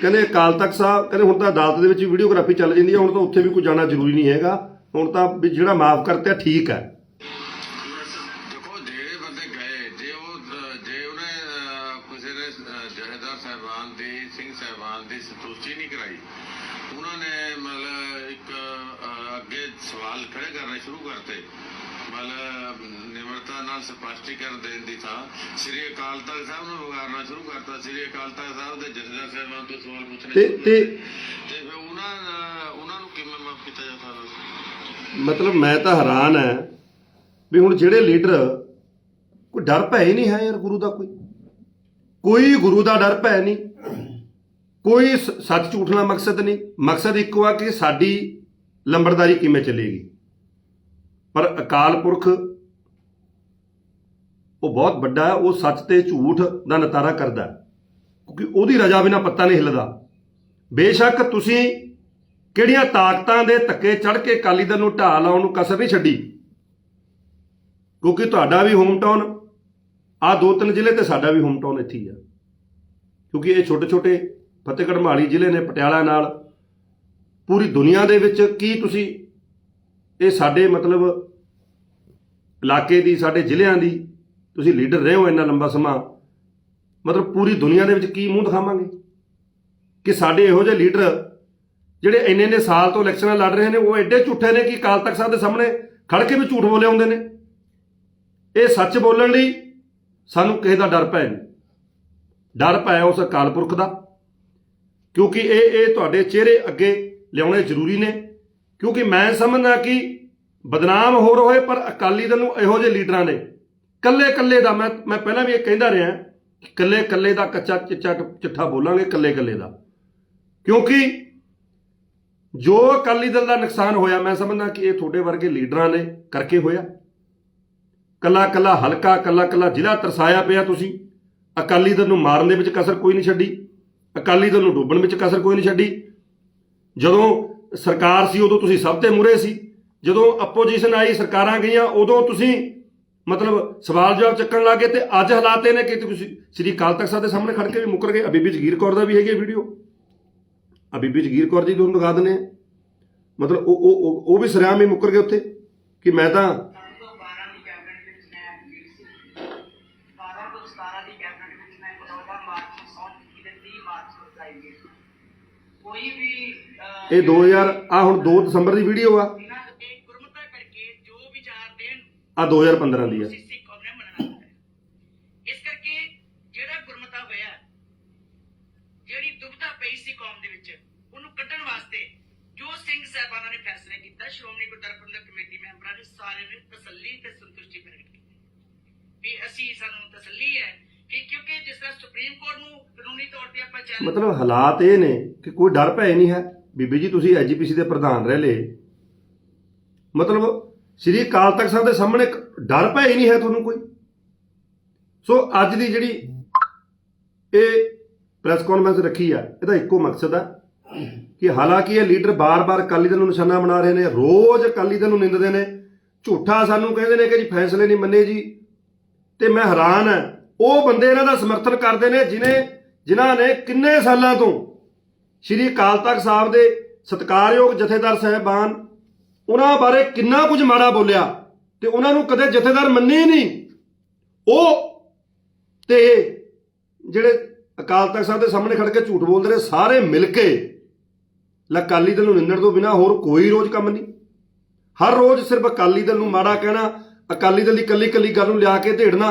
[SPEAKER 1] ਕਹਿੰਦੇ ਅਕਾਲ ਤਖਤ ਸਾਹਿਬ ਕਹਿੰਦੇ ਹੁਣ ਤਾਂ ਅਦਾਲਤ ਦੇ ਵਿੱਚ ਵੀਡੀਓਗ੍ਰਾਫੀ ਚੱਲ ਜਾਂਦੀ ਹੈ ਹੁਣ ਤਾਂ ਉੱਥੇ ਵੀ ਕੋਈ ਜਾਣਾ ਜ਼ਰੂਰੀ ਨਹੀਂ ਹੈਗਾ। ਹੁਣ ਤਾਂ ਵੀ ਜਿਹੜਾ ਮਾਫ ਕਰਤਾ ਠੀਕ ਹੈ।
[SPEAKER 4] ਦੇਖੋ ਜਿਹੜੇ ਬੰਦੇ ਗਏ ਜੇ ਉਹ ਜੇ ਉਹਨੇ ਕਿਸੇ ਨੇ ਅਹ, ਜਥੇਦਾਰ ਸਾਹਿਬਾਨ ਦੀ ਸਿੰਘ ਸਾਹਿਬਾਨ ਦੀ ਸੰਤੁਸ਼ਟੀ ਨਹੀਂ ਕਰਾਈ ਉਹਨਾਂ ਨੇ ਮਤਲਬ ਇੱਕ ਅੱਗੇ ਸਵਾਲ ਖੜੇ ਕਰਨੇ ਸ਼ੁਰੂ ਕਰਤੇ। ਮਤਲਬ ਨਿਮਰਤਾ ਨਾਲ ਸਪਸ਼ਟੀਕਰਨ ਦੇਣ ਦੀ ਥਾਂ ਸ੍ਰੀ ਅਕਾਲ ਤਖਤ ਸਾਹਿਬ ਨੂੰ ਵਿਗਾੜਨਾ ਸ਼ੁਰੂ ਕਰਤਾ। ਸ੍ਰੀ ਅਕਾਲ ਤਖਤ ਸਾਹਿਬ ਦੇ ਜਥੇਦਾਰ ਸਾਹਿਬਾਨ ਤੋਂ ਸਵਾਲ ਪੁੱਛਣੇ
[SPEAKER 1] ਤੇ ਤੇ।
[SPEAKER 4] ਤੇ ਫਿਰ ਉਹਨਾਂ ਉਹਨਾਂ ਨੂੰ ਕਿਵੇਂ ਮਾਫ ਕੀਤਾ ਜਾ ਸਕਦਾ
[SPEAKER 1] ਮਤਲਬ ਮੈਂ ਤਾਂ ਹੈਰਾਨ ਹੈ ਵੀ ਹੁਣ ਜਿਹੜੇ ਲੀਡਰ ਕੋਈ ਡਰ ਭੈ ਹੀ ਨਹੀਂ ਹੈ ਯਾਰ ਗੁਰੂ ਦਾ ਕੋਈ? ਕੋਈ ਗੁਰੂ ਦਾ ਡਰ ਭੈ ਨਹੀਂ। ਕੋਈ ਸੱਚ ਝੂਠ ਨਾਲ ਮਕਸਦ ਨਹੀਂ। ਮਕਸਦ ਇੱਕੋ ਆ ਕਿ ਸਾਡੀ ਲੰਬੜਦਾਰੀ ਕਿਵੇਂ ਚੱਲੇਗੀ? ਪਰ ਅਕਾਲ ਪੁਰਖ ਉਹ ਬਹੁਤ ਵੱਡਾ ਹੈ, ਉਹ ਸੱਚ ਤੇ ਝੂਠ ਦਾ ਨਤਾਰਾ ਕਰਦਾ ਕਿਉਂਕਿ ਉਹਦੀ ਰਜ਼ਾ ਬਿਨਾ ਪੱਤਾ ਨਹੀਂ ਹਿੱਲਦਾ। ਬੇਸ਼ੱਕ ਤੁਸੀਂ ਕਿਹੜੀਆਂ ਤਾਕਤਾਂ ਦੇ ਧੱਕੇ ਚੜ ਕੇ ਅਕਾਲੀ ਦਲ ਨੂੰ ਢਾਹ ਲਾਉਣ ਨੂੰ ਕਸਰ ਨਹੀਂ ਛੱਡੀ? ਕਿਉਂਕਿ ਤੁਹਾਡਾ ਵੀ ਹੋਮ ਟਾਊਨ ਆ ਦੋ ਤਿੰਨ ਜ਼ਿਲ੍ਹੇ ਤੇ ਸਾਡਾ ਵੀ ਹੋਮ ਟਾਊਨ ਇੱਥੇ ਹੀ ਆ। ਕਿਉਂਕਿ ਇਹ ਛੋਟੇ ਛੋਟੇ ਫਤਿਹਗੜ੍ਹ ਮਾਲੀ ਜ਼ਿਲ੍ਹੇ ਨੇ ਪਟਿਆਲਾ ਨਾਲ ਪੂਰੀ ਦੁਨੀਆ ਦੇ ਵਿੱਚ ਕੀ ਤੁਸੀਂ ਇਹ ਸਾਡੇ ਮਤਲਬ ਇਲਾਕੇ ਦੀ, ਸਾਡੇ ਜ਼ਿਲ੍ਹਿਆਂ ਦੀ, ਤੁਸੀਂ ਲੀਡਰ ਰਹੇ ਹੋ ਇੰਨਾ ਲੰਬਾ ਸਮਾਂ, ਮਤਲਬ ਪੂਰੀ ਦੁਨੀਆ ਦੇ ਵਿੱਚ ਕੀ ਮੂੰਹ ਦਿਖਾਵਾਂਗੇ? ਕਿ ਸਾਡੇ ਇਹੋ ਜਿਹੇ ਲੀਡਰ ਜਿਹੜੇ ਇੰਨੇ ਇੰਨੇ ਸਾਲ ਤੋਂ ਇਲੈਕਸ਼ਨਾਂ ਲੜ ਰਹੇ ਨੇ, ਉਹ ਐਡੇ ਝੂਠੇ ਨੇ ਕਿ ਅਕਾਲ ਤਖਤ ਸਾਹਿਬ ਦੇ ਸਾਹਮਣੇ ਖੜ ਕੇ ਵੀ ਝੂਠ ਬੋਲੇ ਆਉਂਦੇ ਨੇ? ਇਹ ਸੱਚ ਬੋਲਣ ਲਈ ਸਾਨੂੰ ਕਿਸੇ ਦਾ ਡਰ ਪੈ ਨਹੀਂ। ਡਰ ਪੈ ਉਸ ਅਕਾਲ ਪੁਰਖ ਦਾ, ਕਿਉਂਕਿ ਇਹ ਇਹ ਤੁਹਾਡੇ ਚਿਹਰੇ ਅੱਗੇ ਲਿਆਉਣੇ ਜ਼ਰੂਰੀ ਨੇ। ਕਿਉਂਕਿ ਮੈਂ ਸਮਝਦਾ ਕਿ ਬਦਨਾਮ ਹੋਰ ਹੋਏ ਪਰ ਅਕਾਲੀ ਦਲ ਨੂੰ ਇਹੋ ਜਿਹੇ ਲੀਡਰਾਂ ਨੇ। ਕੱਲੇ ਕੱਲੇ ਦਾ ਮੈਂ ਮੈਂ ਪਹਿਲਾਂ ਵੀ ਇਹ ਕਹਿੰਦਾ ਰਿਹਾ ਕਿ ਕੱਲੇ ਕੱਲੇ ਦਾ ਕੱਚਾ ਚਿੱਚਾ ਚਿੱਠਾ ਬੋਲਾਂਗੇ ਕੱਲੇ ਕੱਲੇ ਦਾ। ਕਿਉਂਕਿ ਜੋ ਅਕਾਲੀ ਦਲ ਦਾ ਨੁਕਸਾਨ ਹੋਇਆ, ਮੈਂ ਸਮਝਦਾ ਕਿ ਇਹ ਤੁਹਾਡੇ ਵਰਗੇ ਲੀਡਰਾਂ ਨੇ ਕਰਕੇ ਹੋਇਆ। ਕੱਲਾ ਕੱਲਾ ਹਲਕਾ ਕੱਲਾ ਕੱਲਾ ਜ਼ਿਲ੍ਹਾ ਤਰਸਾਇਆ ਪਿਆ ਤੁਸੀਂ। ਅਕਾਲੀ ਦਲ ਨੂੰ ਮਾਰਨ ਦੇ ਵਿੱਚ ਕਸਰ ਕੋਈ ਨਹੀਂ ਛੱਡੀ। ਅਕਾਲੀ ਦਲ ਨੂੰ ਡੁੱਬਣ ਵਿੱਚ ਕਸਰ ਕੋਈ ਨਹੀਂ ਛੱਡੀ। ਜਦੋਂ ਸਰਕਾਰ ਸੀ, ਉਦੋਂ ਤੁਸੀਂ ਸਭ ਤੇ ਮੁਰੇ ਸੀ। ਜਦੋਂ ਆਪੋਜੀਸ਼ਨ ਆਈ ਸਰਕਾਰਾਂ ਗਈਆਂ ਉਦੋਂ ਤੁਸੀਂ ਮਤਲਬ ਸਵਾਲ ਜਵਾਬ ਚੱਕਣ ਲੱਗੇ ਤੇ ਅੱਜ ਹਾਲਾਤ ਇਹ ਨੇ ਕਿ ਤੁਸੀਂ ਸ੍ਰੀ ਅਕਾਲ ਤਖਤ ਸਾਹਿਬ ਦੇ ਸਾਹਮਣੇ ਖੜ ਕੇ ਵੀ ਮੁੱਕਰ ਗਏ। ਅਬੀਬੀ ਜਗੀਰ ਕੌਰ ਦਾ ਵੀ ਹੈਗੀ ਵੀਡੀਓ ਅਬੀਬੀ ਜਗੀਰ ਕੌਰ ਜੀ ਤੁਹਾਨੂੰ ਦਿਖਾ ਦਿੰਦੇ ਆ ਮਤਲਬ ਉਹ ਉਹ ਉਹ- ਵੀ ਸਰਿਆਮ ਹੀ ਮੁੱਕਰ ਗਏ ਉੱਥੇ ਕਿ ਮੈਂ ਤਾਂ
[SPEAKER 5] 12 ਦੀ ਕੈਬਨਿਟ ਵਿੱਚ ਮੈਂ ਮਿਲੀ ਸੀ 12 ਤੋਂ 17 ਦੀ ਕੈਬਨਿਟ ਵਿੱਚ ਮੈਂ 14 ਮਾਰਚ ਨੂੰ ਸੌਂ ਚੁੱਕੀ ਤੇ 30 ਮਾਰਚ ਨੂੰ ਬੁਲਾਈ ਗਈ ਕੋਈ ਵੀ ਅਹ,
[SPEAKER 1] ਇਹ 2000 ਆ ਹੁਣ 2 ਦਸੰਬਰ ਦੀ ਵੀਡੀਓ ਆ
[SPEAKER 5] ਬਿਨਾਂ ਇਹ ਗੁਰਮਤਾ ਕਰਕੇ ਜੋ ਵਿਚਾਰ ਦੇਣ
[SPEAKER 1] ਆ 2015 ਦੀ ਆ।
[SPEAKER 5] ਅਸੀਂ ਸਿੱਖ ਕੌਮ ਨੇ ਮੰਨਣਾ ਹੁੰਦਾ ਹੈ। ਇਸ ਕਰਕੇ ਜਿਹੜਾ ਗੁਰਮਤਾ ਹੋਇਆ ਜਿਹੜੀ ਦੁਬਦਾ ਪਈ ਸੀ ਕੌਮ ਦੇ ਵਿੱਚ ਉਹਨੂੰ ਕੱਢਣ ਵਾਸਤੇ ਜੋ ਸਿੰਘ ਸਾਹਿਬਾਨਾਂ ਨੇ ਫੈਸਲਾ ਕੀਤਾ ਸ਼੍ਰੋਮਣੀ ਗੁਰਦੁਆਰਾ ਪ੍ਰਬੰਧਕ ਕਮੇਟੀ ਮੈਂਬਰਾਂ ਨੇ ਸਾਰੇ ਨੇ ਤਸੱਲੀ ਤੇ ਸੰਤੁਸ਼ਟੀ ਪ੍ਰਗਟ ਕੀਤੀ। ਵੀ ਅਸੀਂ ਸਾਨੂੰ ਤਸੱਲੀ ਹੈ ਕਿ ਕਿਉਂਕਿ ਜਿਸ ਤਰ੍ਹਾਂ ਸੁਪਰੀਮ ਕੋਰਟ ਨੂੰ ਕਾਨੂੰਨੀ ਤੌਰ ਤੇ ਆਪਾਂ ਚੈਲੰਜ
[SPEAKER 1] ਮਤਲਬ ਹਾਲਾਤ ਇਹ ਨੇ ਕਿ ਕੋਈ ਡਰ ਭੈ ਨਹੀਂ ਹੈ। ਬੀਬੀ ਜੀ ਤੁਸੀਂ ਐਜੀਪੀਸੀ ਦੇ ਪ੍ਰਧਾਨ ਰਹਿ ਲਏ। ਮਤਲਬ ਸ੍ਰੀ ਅਕਾਲ ਤਖਤ ਸਾਹਿਬ ਦੇ ਸਾਹਮਣੇ ਇੱਕ ਡਰ ਭੈ ਹੀ ਨਹੀਂ ਹੈ ਤੁਹਾਨੂੰ ਕੋਈ? ਸੋ ਅੱਜ ਦੀ ਜਿਹੜੀ ਇਹ ਪ੍ਰੈਸ ਕਾਨਫਰੰਸ ਰੱਖੀ ਆ, ਇਹਦਾ ਇੱਕੋ ਮਕਸਦ ਆ ਕਿ ਹਾਲਾਂਕਿ ਇਹ ਲੀਡਰ ਬਾਰ-ਬਾਰ ਅਕਾਲੀ ਦਲ ਨੂੰ ਨਿਸ਼ਾਨਾ ਬਣਾ ਰਹੇ ਨੇ, ਰੋਜ਼ ਅਕਾਲੀ ਦਲ ਨੂੰ ਨਿੰਦਦੇ ਨੇ, ਝੂਠਾ ਸਾਨੂੰ ਕਹਿੰਦੇ ਨੇ ਕਿ ਜੀ ਫੈਸਲੇ ਨਹੀਂ ਮੰਨੇ ਜੀ, ਤੇ ਮੈਂ ਹੈਰਾਨ ਹਾਂ, ਉਹ ਬੰਦੇ ਇਹਨਾਂ ਦਾ ਸਮਰਥਨ ਕਰਦੇ ਨੇ ਜਿਨੇ, ਜਿਨ੍ਹਾਂ ਨੇ ਕਿੰਨੇ ਸਾਲਾਂ ਤੋਂ ਸ਼੍ਰੀ ਅਕਾਲ ਤਖਤ ਸਾਹਿਬ ਦੇ ਸਤਿਕਾਰਯੋਗ ਜਥੇਦਾਰ ਸਾਹਿਬਾਨ ਉਹਨਾਂ ਬਾਰੇ ਕਿੰਨਾ ਕੁਝ ਮਾੜਾ ਬੋਲਿਆ ਤੇ ਉਹਨਾਂ ਨੂੰ ਕਦੇ ਜਥੇਦਾਰ ਮੰਨੇ ਹੀ ਨਹੀਂ। ਉਹ ਤੇ ਜਿਹੜੇ ਅਕਾਲ ਤਖਤ ਸਾਹਿਬ ਦੇ ਸਾਹਮਣੇ ਖੜ ਕੇ ਝੂਠ ਬੋਲਦੇ ਨੇ ਸਾਰੇ ਮਿਲ ਕੇ ਅਕਾਲੀ ਦਲ ਨੂੰ ਨਿੰਦਣ ਤੋਂ ਬਿਨਾ ਹੋਰ ਕੋਈ ਰੋਜ਼ ਕੰਮ ਨਹੀਂ। ਹਰ ਰੋਜ਼ ਸਿਰਫ ਅਕਾਲੀ ਦਲ ਨੂੰ ਮਾੜਾ ਕਹਿਣਾ, ਅਕਾਲੀ ਦਲ ਦੀ ਕੱਲੀ ਕੱਲੀ ਗੱਲ ਨੂੰ ਲਿਆ ਕੇ ਢੇੜਨਾ,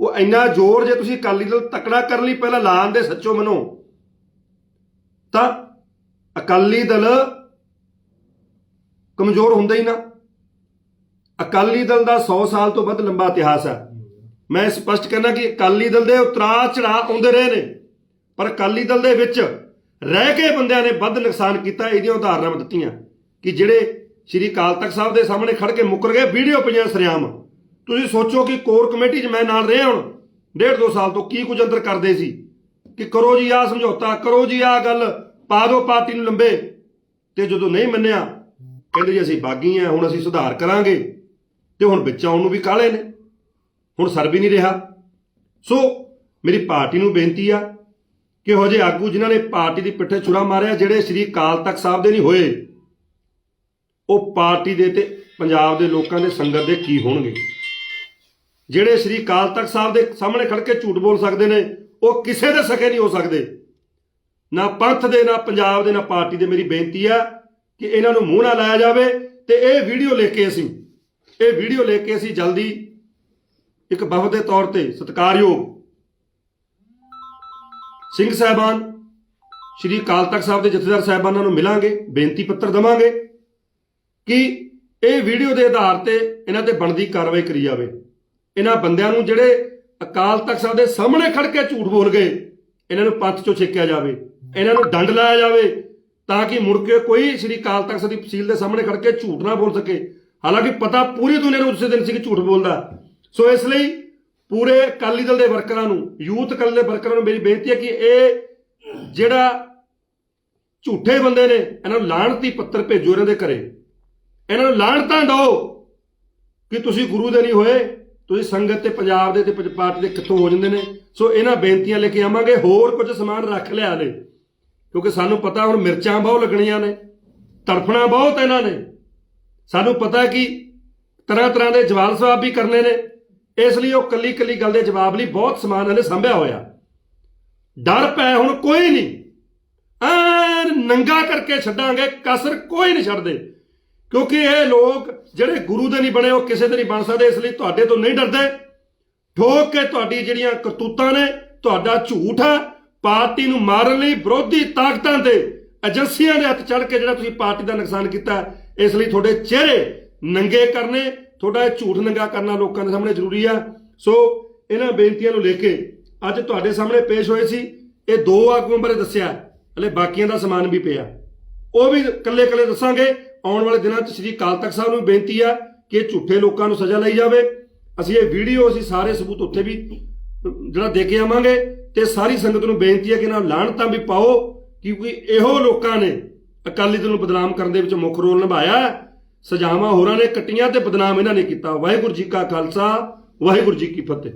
[SPEAKER 1] ਉਹ ਇੰਨਾ ਜ਼ੋਰ ਜੇ ਤੁਸੀਂ ਅਕਾਲੀ ਦਲ ਤਕੜਾ ਕਰਨ ਲਈ ਪਹਿਲਾਂ ਲਾਣ ਦੇ ਸੱਚੋ ਮਨੋ, ਤਾਂ ਅਕਾਲੀ ਦਲ ਕਮਜ਼ੋਰ ਹੁੰਦਾ ਹੀ ਨਾ। ਅਕਾਲੀ ਦਲ ਦਾ 100 ਸਾਲ ਤੋਂ ਵੱਧ ਲੰਬਾ ਇਤਿਹਾਸ ਹੈ। ਮੈਂ ਸਪਸ਼ਟ ਕਹਿਣਾ ਕਿ ਅਕਾਲੀ ਦਲ ਦੇ ਉਤਰਾਅ ਚੜਾਅ ਆਉਂਦੇ ਰਹੇ ਨੇ। ਪਰ ਅਕਾਲੀ ਦਲ ਦੇ ਵਿੱਚ ਰਹਿ ਕੇ ਬੰਦਿਆਂ ਨੇ ਵੱਧ ਨੁਕਸਾਨ ਕੀਤਾ, ਇਹਦੀਆਂ ਉਦਾਹਰਨਾਂ ਮੈਂ ਦਿੱਤੀਆਂ ਕਿ ਜਿਹੜੇ ਸ਼੍ਰੀ ਅਕਾਲ ਤਖਤ ਸਾਹਿਬ ਦੇ ਸਾਹਮਣੇ ਖੜ ਕੇ ਮੁੱਕਰ ਗਏ, ਵੀਡੀਓ ਪਈਆਂ ਸਰਿਆਮ। ਤੁਸੀਂ ਸੋਚੋ ਕਿ ਕੋਰ ਕਮੇਟੀ 'ਚ ਮੈਂ ਨਾਲ ਰਿਹਾ ਹੁਣ, ਡੇਢ ਦੋ ਸਾਲ ਤੋਂ ਕੀ ਕੁਝ ਅੰਦਰ ਕਰਦੇ ਸੀ? ਕਿ ਕਰੋ ਜੀ ਆ ਸਮਝੌਤਾ, ਕਰੋ ਜੀ ਆ ਗੱਲ, ਪਾ ਦਿਓ ਪਾਰਟੀ ਨੂੰ ਲੰਬੇ। ਤੇ ਜਦੋਂ ਨਹੀਂ ਮੰਨਿਆ ਕਹਿੰਦੇ ਜੀ ਅਸੀਂ ਬਾਗੀ ਆ, ਹੁਣ ਅਸੀਂ ਸੁਧਾਰ ਕਰਾਂਗੇ। ਤੇ ਹੁਣ ਵਿੱਚ ਆਉਣ ਨੂੰ ਵੀ ਕਾਲੇ ਨੇ। ਹੁਣ ਸਰ ਵੀ ਨਹੀਂ ਰਿਹਾ। ਸੋ ਮੇਰੀ ਪਾਰਟੀ ਨੂੰ ਬੇਨਤੀ ਆ ਕਿ ਹੋ ਜੇ ਆਗੂ ਜਿਨ੍ਹਾਂ ਨੇ ਪਾਰਟੀ ਦੀ ਪਿੱਠੇ ਛੁਰਾ ਮਾਰਿਆ, ਜਿਹੜੇ ਸ੍ਰੀ ਅਕਾਲ ਤਖਤ ਸਾਹਿਬ ਦੇ ਨਹੀਂ ਹੋਏ, ਉਹ ਪਾਰਟੀ ਦੇ ਤੇ ਪੰਜਾਬ ਦੇ ਲੋਕਾਂ ਦੇ ਸੰਗਤ ਦੇ ਕੀ ਹੋਣਗੇ? ਜਿਹੜੇ ਸ੍ਰੀ ਅਕਾਲ ਤਖਤ ਸਾਹਿਬ ਦੇ ਸਾਹਮਣੇ ਖੜ ਕੇ ਝੂਠ ਬੋਲ ਸਕਦੇ ਨੇ, ਉਹ ਕਿਸੇ ਦੇ ਸਕੇ ਨਹੀਂ ਹੋ ਸਕਦੇ। ਨਾ ਪੰਥ ਦੇ, ਨਾ ਪੰਜਾਬ ਦੇ, ਨਾ ਪਾਰਟੀ ਦੇ। ਮੇਰੀ ਬੇਨਤੀ ਹੈ ਕਿ ਇਹਨਾਂ ਨੂੰ ਮੂੰਹ ਨਾ ਲਾਇਆ ਜਾਵੇ ਤੇ ਇਹ ਵੀਡੀਓ ਲੈ ਕੇ ਅਸੀਂ, ਇਹ ਵੀਡੀਓ ਲੈ ਕੇ ਅਸੀਂ ਜਲਦੀ ਇੱਕ ਵਫਦ ਦੇ ਤੌਰ ਤੇ ਸਤਿਕਾਰਯੋਗ ਸਿੰਘ ਸਾਹਿਬਾਨ, ਸ਼੍ਰੀ ਅਕਾਲ ਤਖਤ ਸਾਹਿਬ ਦੇ ਜਥੇਦਾਰ ਸਾਹਿਬਾਨਾਂ ਨੂੰ ਮਿਲਾਂਗੇ, ਬੇਨਤੀ ਪੱਤਰ ਦਵਾਂਗੇ ਕਿ ਇਹ ਵੀਡੀਓ ਦੇ ਆਧਾਰ ਤੇ ਇਹਨਾਂ ਤੇ ਬਣਦੀ ਕਾਰਵਾਈ ਕਰੀ ਜਾਵੇ। ਇਹਨਾਂ ਬੰਦਿਆਂ ਨੂੰ ਜਿਹੜੇ ਅਕਾਲ ਤਖਤ ਸਾਹਿਬ ਦੇ ਸਾਹਮਣੇ ਖੜ ਕੇ ਝੂਠ ਬੋਲ ਗਏ, ਇਹਨਾਂ ਨੂੰ ਪੰਥ ਚੋਂ ਛੇਕਿਆ ਜਾਵੇ, ਇਹਨਾਂ ਨੂੰ ਡੰਡ ਲਾਇਆ ਜਾਵੇ ਤਾਂ ਕਿ ਮੁੜ ਕੇ ਕੋਈ ਸ੍ਰੀ ਅਕਾਲ ਤਖਤ ਸਾਹਿਬ ਦੀ ਤਹਿਸੀਲ ਦੇ ਸਾਹਮਣੇ ਖੜ ਕੇ ਝੂਠ ਨਾ ਬੋਲ ਸਕੇ। ਹਾਲਾਂਕਿ ਪਤਾ ਪੂਰੀ ਦੁਨੀਆ ਨੂੰ ਉਸੇ ਦਿਨ ਸੀ ਕਿ ਝੂਠ ਬੋਲਦਾ। ਸੋ ਇਸ ਲਈ ਪੂਰੇ ਅਕਾਲੀ ਦਲ ਦੇ ਵਰਕਰਾਂ ਨੂੰ, ਯੂਥ ਅਕਾਲੀ ਦੇ ਵਰਕਰਾਂ ਨੂੰ ਮੇਰੀ ਬੇਨਤੀ ਹੈ ਕਿ ਇਹ ਜਿਹੜਾ ਝੂਠੇ ਬੰਦੇ ਨੇ, ਇਹਨਾਂ ਨੂੰ ਲਾਹਣਤੀ ਪੱਤਰ ਭੇਜੋ ਇਹਨਾਂ ਦੇ ਘਰੇ। ਇਹਨਾਂ ਨੂੰ ਲਾਹਣਤਾਂ ਦਿਓ ਕਿ ਤੁਸੀਂ ਗੁਰੂ ਦੇ ਨਹੀਂ ਹੋਏ, ਤੁਸੀਂ ਸੰਗਤ ਤੇ ਪੰਜਾਬ ਦੇ ਤੇ ਪਾਰਟੀ ਦੇ ਕਿੱਥੋਂ ਹੋ ਜਾਂਦੇ ਨੇ। ਸੋ ਇਹਨਾਂ ਬੇਨਤੀਆਂ ਲੈ ਕੇ ਆਵਾਂਗੇ, ਹੋਰ ਕੁਝ ਸਮਾਨ ਰੱਖ ਲਿਆ ਨੇ ਕਿਉਂਕਿ ਸਾਨੂੰ ਪਤਾ ਹੁਣ ਮਿਰਚਾਂ ਬਹੁਤ ਲੱਗਣੀਆਂ ਨੇ, ਤੜਫਣਾ ਬਹੁਤ ਇਹਨਾਂ ਨੇ। ਸਾਨੂੰ ਪਤਾ ਕਿ ਤਰ੍ਹਾਂ ਤਰ੍ਹਾਂ ਦੇ ਜਵਾਬ ਸਵਾਬ ਵੀ ਕਰਨੇ ਨੇ, ਇਸ ਲਈ ਉਹ ਕੱਲੀ ਕੱਲੀ ਗੱਲ ਦੇ ਜਵਾਬ ਲਈ ਬਹੁਤ ਸਮਾਨ ਇਹਨੇ ਸੰਭਿਆ ਹੋਇਆ। ਡਰ ਪੈ ਹੁਣ ਕੋਈ ਨਹੀਂ। ਐਨ ਨੰਗਾ ਕਰਕੇ ਛੱਡਾਂਗੇ, ਕਸਰ ਕੋਈ ਨਹੀਂ ਛੱਡਦੇ। ਕਿਉਂਕਿ ਇਹ ਲੋਕ ਜਿਹੜੇ ਗੁਰੂ ਦੇ ਨਹੀਂ ਬਣੇ, ਉਹ ਕਿਸੇ ਦੇ ਨਹੀਂ ਬਣ ਸਕਦੇ, ਇਸ ਲਈ ਤੁਹਾਡੇ ਤੋਂ ਨਹੀਂ ਡਰਦੇ। ਠੋਕ ਕੇ ਤੁਹਾਡੀ ਜਿਹੜੀਆਂ ਕਰਤੂਤਾਂ ਨੇ, ਤੁਹਾਡਾ ਝੂਠ ਹੈ ਪਾਰਟੀ ਨੂੰ ਮਾਰਨ ਲਈ ਵਿਰੋਧੀ ਤਾਕਤਾਂ ਤੇ ਏਜੰਸੀਆਂ ਦੇ ਹੱਥ ਚੜ ਕੇ ਜਿਹੜਾ ਤੁਸੀਂ ਪਾਰਟੀ ਦਾ ਨੁਕਸਾਨ ਕੀਤਾ ਇਸ ਲਈ ਤੁਹਾਡੇ ਚਿਹਰੇ ਨੰਗੇ ਕਰਨੇ, ਤੁਹਾਡਾ ਇਹ ਝੂਠ ਨੰਗਾ ਕਰਨਾ ਲੋਕਾਂ ਦੇ ਸਾਹਮਣੇ ਜ਼ਰੂਰੀ ਆ। ਸੋ ਇਹਨਾਂ ਬੇਨਤੀਆਂ ਨੂੰ ਲੈ ਕੇ ਅੱਜ ਤੁਹਾਡੇ ਸਾਹਮਣੇ ਪੇਸ਼ ਹੋਏ ਸੀ। ਇਹ ਦੋ ਆਗੂਆਂ ਬਾਰੇ ਦੱਸਿਆ, ਹਲੇ ਬਾਕੀਆਂ ਦਾ ਸਮਾਨ ਵੀ ਪਿਆ। ਉਹ ਵੀ ਕੱਲੇ ਕੱਲੇ ਦੱਸਾਂਗੇ। ਆਉਣ ਵਾਲੇ ਦਿਨਾਂ 'ਚ ਸ੍ਰੀ ਅਕਾਲ ਤਖਤ ਸਾਹਿਬ ਨੂੰ ਵੀ ਬੇਨਤੀ ਆ ਕਿ ਇਹ ਝੂਠੇ ਲੋਕਾਂ ਨੂੰ ਸਜ਼ਾ ਲਈ ਜਾਵੇ। ਅਸੀਂ ਇਹ ਵੀਡੀਓ ਅਸੀਂ ਸਾਰੇ ਸਬੂਤ ਉੱਥੇ ਵੀ ਜਿਹੜਾ ਦੇ ਕੇ ਆਵਾਂਗੇ। ਤੇ ਸਾਰੀ ਸੰਗਤ ਨੂੰ ਬੇਨਤੀ ਹੈ ਕਿ ਇਹਨਾਂ ਲਾਹਣਤਾਂ ਵੀ ਪਾਓ, ਕਿਉਂਕਿ ਇਹੋ ਲੋਕਾਂ ਨੇ ਅਕਾਲੀ ਦਲ ਨੂੰ ਬਦਨਾਮ ਕਰਨ ਦੇ ਵਿੱਚ ਮੁੱਖ ਰੋਲ ਨਿਭਾਇਆ ਸਜ਼ਾਵਾਂ ਹੋਰਾਂ ਨੇ ਕੱਟੀਆਂ ਤੇ ਬਦਨਾਮ ਇਹਨਾਂ ਨੇ ਕੀਤਾ। ਵਾਹਿਗੁਰੂ ਜੀ ਕਾ ਖਾਲਸਾ, ਵਾਹਿਗੁਰੂ ਜੀ ਕੀ ਫਤਿਹ।